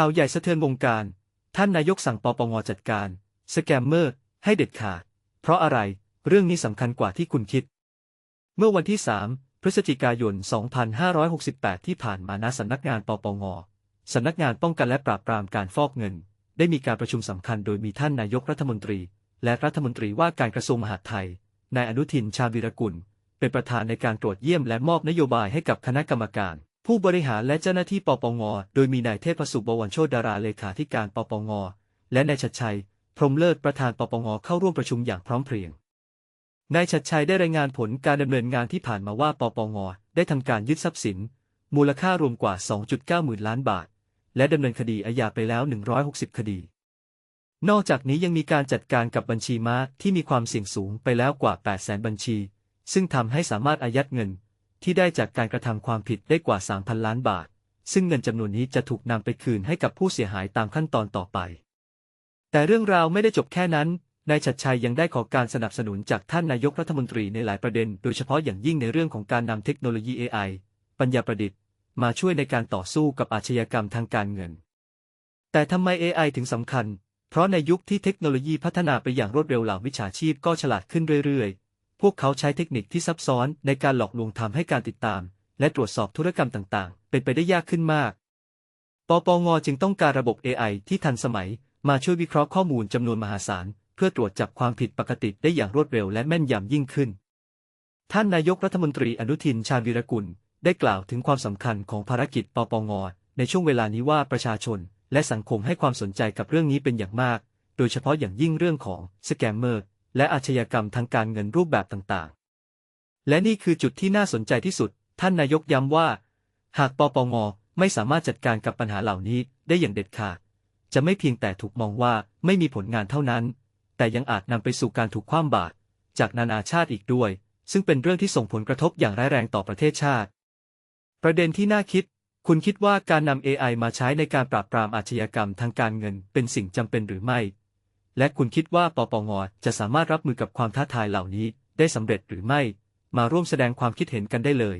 ข่าวใหญ่สะเทือนวงการ ท่านนายกสั่งปปงจัดการ สแกมเมอร์ ให้เด็ดขาด เพราะอะไร เรื่องนี้สำคัญกว่าที่คุณคิด เมื่อวันที่ 3 พฤศจิกายน 2568 ที่ผ่านมาณสำนักงานปปงสำนักงานป้องกันและปราบปรามการฟอกเงิน ได้มีการประชุมสำคัญโดยมีท่านนายกรัฐมนตรี และรัฐมนตรีว่าการกระทรวงมหาดไทย นายอนุทินชาญวิรกุล เป็นประธานในการตรวจเยี่ยมและมอบนโยบายให้กับคณะกรรมการ ผู้บริหารและเจ้าหน้าที่ปปง โดยมีนายเทพสุบวรรณโชดาราเลขาธิการปปง และนายชัดชัย พรมเลิศประธานปปงเข้าร่วมประชุมอย่างพร้อมเพรียง นายชัดชัยได้รายงานผลการดำเนินงานที่ผ่านมาว่าปปง ได้ทำการยึดทรัพย์สิน มูลค่ารวมกว่า 2.9 หมื่นล้านบาท และดำเนินคดีอาญาไปแล้ว 160 คดี นอกจากนี้ยังมีการจัดการกับบัญชีม้าที่มีความเสี่ยงสูงไปแล้วกว่า 800,000 บัญชี ซึ่งทำให้สามารถอายัดเงิน ที่ได้จากการกระทำความผิดได้กว่า 3,000 ล้านบาท ซึ่งเงินจำนวนนี้จะถูกนำไปคืนให้กับผู้เสียหายตามขั้นตอนต่อไป แต่เรื่องราวไม่ได้จบแค่นั้น นายชัดชัยยังได้ขอการสนับสนุนจากท่านนายกรัฐมนตรีในหลายประเด็น โดยเฉพาะอย่างยิ่งในเรื่องของการนำเทคโนโลยี AI ปัญญาประดิษฐ์ มาช่วยในการต่อสู้กับอาชญากรรมทางการเงิน แต่ทำไม AI ถึงสำคัญ เพราะในยุคที่เทคโนโลยีพัฒนาไปอย่างรวดเร็วเหล่าวิชาชีพก็ฉลาดขึ้นเรื่อยๆ พวกเขาใช้เทคนิคที่ซับซ้อนในการหลอกลวงทำให้การติดตาม และตรวจสอบธุรกรรมต่างๆ เป็นไปได้ยากขึ้นมาก ปปงจึงต้องการระบบ AI ที่ทันสมัย มาช่วยวิเคราะห์ข้อมูลจำนวนมหาศาล เพื่อตรวจจับความผิดปกติได้อย่างรวดเร็วและแม่นยำยิ่งขึ้น ท่านนายกรัฐมนตรีอนุทินชาญวีรกุล ได้กล่าวถึงความสำคัญของภารกิจปปงในช่วงเวลานี้ว่าประชาชน และสังคมให้ความสนใจกับเรื่องนี้เป็นอย่างมาก โดยเฉพาะอย่างยิ่งเรื่องของสแกมเมอร์ และอาชญากรรมทางการเงินรูปแบบต่างๆ และนี่คือจุดที่น่าสนใจที่สุด ท่านนายกย้ำว่า หากปปงไม่สามารถจัดการกับปัญหาเหล่านี้ได้อย่างเด็ดขาด จะไม่เพียงแต่ถูกมองว่าไม่มีผลงานเท่านั้น แต่ยังอาจนำไปสู่การถูกคว่ำบาตรจากนานาชาติอีกด้วย ซึ่งเป็นเรื่องที่ส่งผลกระทบอย่างร้ายแรงต่อประเทศชาติ ประเด็นที่น่าคิด คุณคิดว่าการนำ AI มาใช้ในการปราบปรามอาชญากรรมทางการเงินเป็นสิ่งจำเป็นหรือไม่ และคุณคิดว่าปปงจะสามารถรับมือกับความท้าทายเหล่านี้ได้สำเร็จหรือไม่ มาร่วมแสดงความคิดเห็นกันได้เลย